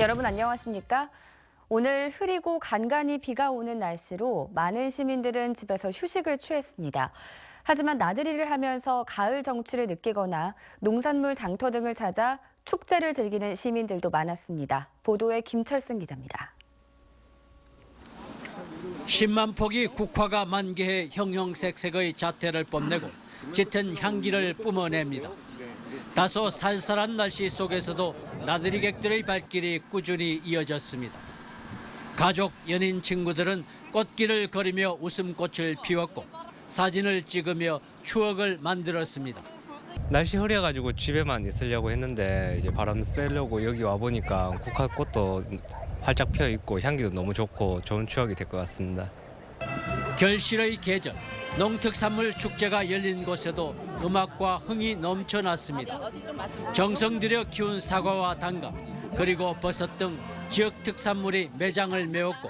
여러분 안녕하십니까? 오늘 흐리고 간간히 비가 오는 날씨로 많은 시민들은 집에서 휴식을 취했습니다. 하지만 나들이를 하면서 가을 정취를 느끼거나 농산물 장터 등을 찾아 축제를 즐기는 시민들도 많았습니다. 보도에 김철승 기자입니다. 10만 폭이 국화가 만개해 형형색색의 자태를 뽐내고 짙은 향기를 뿜어냅니다. 다소 살살한 날씨 속에서도 나들이 객들의 발길이 꾸준히 이어졌습니다. 가족, 연인, 친구들은 꽃길을 걸으며 웃음꽃을 피웠고 사진을 찍으며 추억을 만들었습니다. 날씨 흐려가지고 집에만 있으려고 했는데 이제 바람 쐬려고 여기 와 보니까 국화꽃도 활짝 피어 있고 향기도 너무 좋고 좋은 추억이 될 것 같습니다. 결실의 계절, 농특산물 축제가 열린 곳에도 음악과 흥이 넘쳐났습니다. 정성 들여 키운 사과와 단감, 그리고 버섯 등 지역 특산물이 매장을 메웠고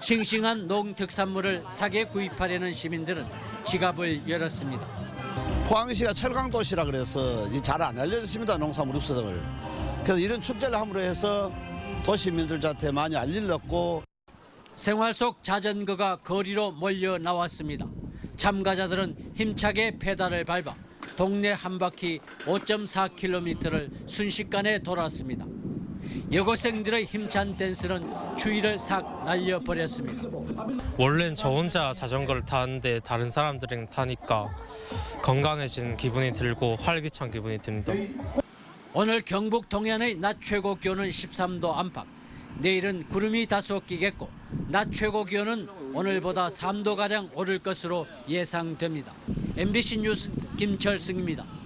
싱싱한 농특산물을 싸게 구입하려는 시민들은 지갑을 열었습니다. 포항시가 철강 도시라 그래서 잘 안 알려졌습니다 농산물 육수등을 그래서 이런 축제를 함으로 해서 도시민들한테 많이 알리려고 생활 속 자전거가 거리로 몰려 나왔습니다. 참가자들은 힘차게 페달을 밟아 동네 한 바퀴 5.4km를 순식간에 돌았습니다. 여고생들의 힘찬 댄스는 추위를 싹 날려버렸습니다. 원래는 저 혼자 자전거를 타는데 다른 사람들이랑 타니까 건강해진 기분이 들고 활기찬 기분이 듭니다. 오늘 경북 동해안의 낮 최고 기온은 13도 안팎. 내일은 구름이 다소 끼겠고 낮 최고 기온은 오늘보다 3도가량 오를 것으로 예상됩니다. MBC 뉴스 김철승입니다.